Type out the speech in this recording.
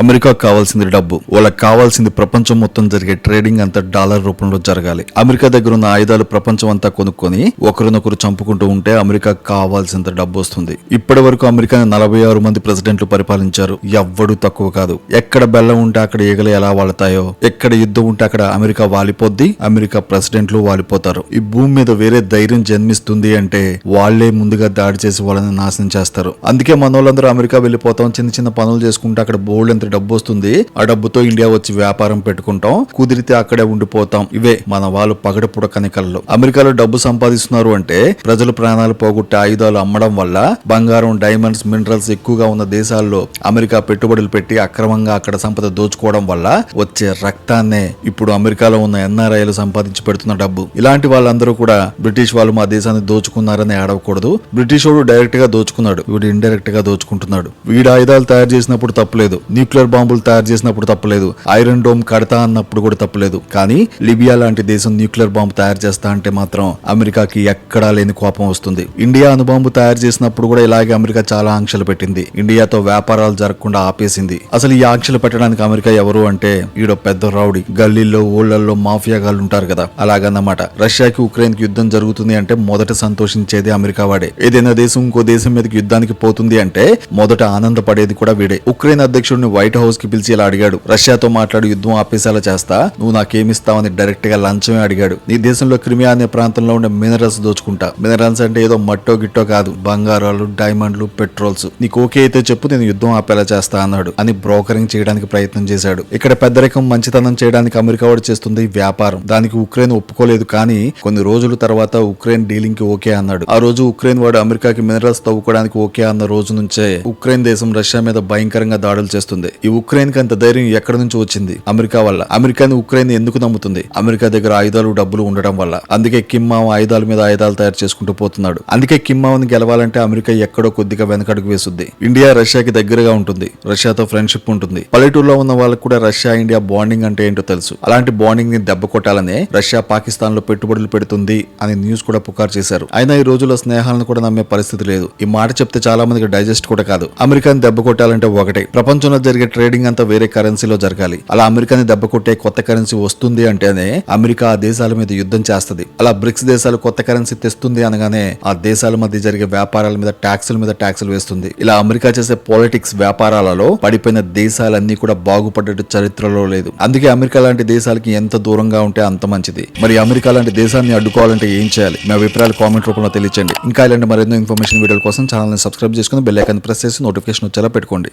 అమెరికాకు కావాల్సింది డబ్బు. వాళ్ళకి కావాల్సింది ప్రపంచం మొత్తం జరిగే ట్రేడింగ్ అంతా డాలర్ రూపంలో జరగాలి. అమెరికా దగ్గర ఉన్న ఆయుధాలు ప్రపంచం అంతా కొనుక్కొని ఒకరినొకరు చంపుకుంటూ ఉంటే అమెరికాకు కావాల్సినంత డబ్బు వస్తుంది. ఇప్పటి వరకు అమెరికాని నలభై ఆరు మంది ప్రెసిడెంట్లు పరిపాలించారు. ఎవ్వడు తక్కువ కాదు. ఎక్కడ బెల్లం ఉంటే అక్కడ ఈగలు ఎలా వాళ్తాయో ఎక్కడ యుద్ధం ఉంటే అక్కడ అమెరికా వాలిపోద్ది అమెరికా ప్రెసిడెంట్లు వాలిపోతారు. ఈ భూమి మీద వేరే ధైర్యం జన్మిస్తుంది అంటే వాళ్ళే ముందుగా దాడి చేసి వాళ్ళని నాశనం చేస్తారు. అందుకే మన వాళ్ళందరూ అమెరికా వెళ్ళిపోతాం చిన్న చిన్న పనులు చేసుకుంటే అక్కడ బోల్డ్ డబ్బు వస్తుంది. ఆ డబ్బుతో ఇండియా వచ్చి వ్యాపారం పెట్టుకుంటాం. కుదిరితే అక్కడే ఉండిపోతాం. ఇవే మన వాళ్ళు పగడపుడ కనికల్లో అమెరికాలో డబ్బు సంపాదిస్తున్నారు అంటే ప్రజలు ప్రాణాలు పోగొట్టే ఆయుధాలు అమ్మడం వల్ల బంగారం డైమండ్స్ మినరల్స్ ఎక్కువగా ఉన్న దేశాల్లో అమెరికా పెట్టుబడులు పెట్టి అక్రమంగా అక్కడ సంపద దోచుకోవడం వల్ల వచ్చే రక్తాన్నే ఇప్పుడు అమెరికాలో ఉన్న ఎన్ఆర్ఐలు సంపాదించి పెడుతున్న డబ్బు. ఇలాంటి వాళ్ళందరూ కూడా బ్రిటిష్ వాళ్ళు మా దేశాన్ని దోచుకున్నారని ఆడవకూడదు బ్రిటిష్ వాడు డైరెక్ట్గా దోచుకున్నాడు. వీడు ఇండైరెక్ట్గా దోచుకుంటున్నాడు. వీడు ఆయుధాలు తయారు చేసినప్పుడు తప్పలేదు. న్యూక్లియర్ బాంబులు తయారు చేసినప్పుడు తప్పలేదు. ఐరన్ డోమ్ కడతా అన్నప్పుడు కూడా తప్పలేదు. కానీ లిబియా లాంటి దేశం న్యూక్లియర్ బాంబు తయారు చేస్తా అంటే మాత్రం అమెరికాకి ఎక్కడా లేని కోపం వస్తుంది. ఇండియా అణుబాంబు తయారు చేసినప్పుడు కూడా ఇలాగే అమెరికా చాలా ఆంక్షలు పెట్టింది. ఇండియాతో వ్యాపారాలు జరగకుండా ఆపేసింది. అసలు ఈ ఆంక్షలు పెట్టడానికి అమెరికా ఎవరు అంటే ఈడో పెద్ద రౌడీ. గల్లీల్లో ఊళ్ళల్లో మాఫియా గాళ్ళు ఉంటారు కదా. అలాగన్నమాట. రష్యాకి ఉక్రెయిన్కి యుద్ధం జరుగుతుంది అంటే మొదట సంతోషించేది అమెరికా వాడే. ఏదైనా దేశం ఇంకో దేశం మీదకి యుద్ధానికి పోతుంది అంటే మొదట ఆనందపడేది కూడా వీడే. ఉక్రెయిన్ అధ్యక్షుడిని వైట్ హౌస్కి పిలిచి ఇలా అడిగాడు. రష్యాతో మాట్లాడి యుద్ధం ఆపేసేలా చేస్తా. నువ్వు నాకేమిస్తావని డైరెక్ట్గా లంచమే అడిగాడు. నీ దేశంలో క్రిమియా అనే ప్రాంతంలో ఉండే మినరల్స్ దోచుకుంటా. మినరల్స్ అంటే ఏదో మట్టో గిట్టో కాదు. బంగారాలు డైమండ్లు పెట్రోల్స్. నీకు ఓకే అయితే చెప్పు నేను యుద్ధం ఆపేలా చేస్తా అన్నాడు. అని బ్రోకరింగ్ చేయడానికి ప్రయత్నం చేశాడు. ఇక్కడ పెద్దరికం మంచితనం చేయడానికి అమెరికా వాడు చేస్తుంది వ్యాపారం. దానికి ఉక్రెయిన్ ఒప్పుకోలేదు కానీ కొన్ని రోజుల తర్వాత ఉక్రెయిన్ డీలింగ్కి ఓకే అన్నాడు. ఆ రోజు ఉక్రెయిన్ వాడు అమెరికాకి మినరల్స్ తవ్వుకోవడానికి ఓకే అన్న రోజు నుంచే ఉక్రెయిన్ దేశం రష్యా మీద భయంకరంగా దాడులు చేస్తుంది. ఈ ఉక్రెయిన్కి అంత ధైర్యం ఎక్కడి నుంచి వచ్చింది? అమెరికా వల్ల. అమెరికాని ఉక్రెయిన్ ఎందుకు నమ్ముతుంది? అమెరికా దగ్గర ఆయుధాలు డబ్బులు ఉండడం వల్ల. అందుకే కిమ్ మావ ఆయుధాల మీద ఆయుధాలు తయారు చేసుకుంటూ పోతున్నాడు. అందుకే కిమ్ మావని గెలవాలంటే అమెరికా ఎక్కడో కొద్దిగా వెనకడుగు వేసుద్ది. ఇండియా రష్యాకి దగ్గరగా ఉంటుంది. రష్యాతో ఫ్రెండ్షిప్ ఉంటుంది. పల్లెటూరులో ఉన్న వాళ్ళకు కూడా రష్యా ఇండియా బాండింగ్ అంటే ఏంటో తెలుసు. అలాంటి బాండింగ్ని దెబ్బ కొట్టాలనే రష్యా పాకిస్తాన్లో పెట్టుబడులు పెడుతుంది అని న్యూస్ కూడా పుకారు చేశారు. అయినా ఈ రోజుల్లో స్నేహాలను కూడా నమ్మే పరిస్థితి లేదు. ఈ మాట చెప్తే చాలా మందికి డైజెస్ట్ కూడా కాదు. అమెరికాని దెబ్బ కొట్టాలంటే ఒకటే. ప్రపంచంలో జరిగే ట్రేడింగ్ అంతా వేరే కరెన్సీలో జరగాలి. అలా అమెరికాని దెబ్బ కొట్టే కొత్త కరెన్సీ వస్తుంది అంటేనే అమెరికా ఆ దేశాల మీద యుద్ధం చేస్తుంది. అలా బ్రిక్స్ దేశాలు కొత్త కరెన్సీ తెస్తుంది అనగానే ఆ దేశాల మధ్య జరిగే వ్యాపారాల మీద ట్యాక్సుల మీద ట్యాక్సులు వేస్తుంది. ఇలా అమెరికా చేసే పాలిటిక్స్ వ్యాపారాలలో పడిపోయిన దేశాలన్నీ కూడా బాగుపడ్డట్టు చరిత్రలో లేదు. అందుకే అమెరికా లాంటి దేశాలకి ఎంత దూరంగా ఉంటే అంత మంచిది. మరి అమెరికా లాంటి దేశాన్ని అడ్డుకోవాలంటే ఏం చేయాలి? మీ అభిప్రాయాలు కామెంట్ రూపంలో తెలియచండి ఇంకా ఇలాంటి మరెన్నో ఇన్ఫర్మేషన్ వీడియోల కోసం ఛానల్ని సబ్స్క్రైబ్ చేసుకుని బెల్ ఐకాన్ ప్రెస్ చేసి నోటిఫికేషన్ వచ్చేలా పెట్టుకోండి.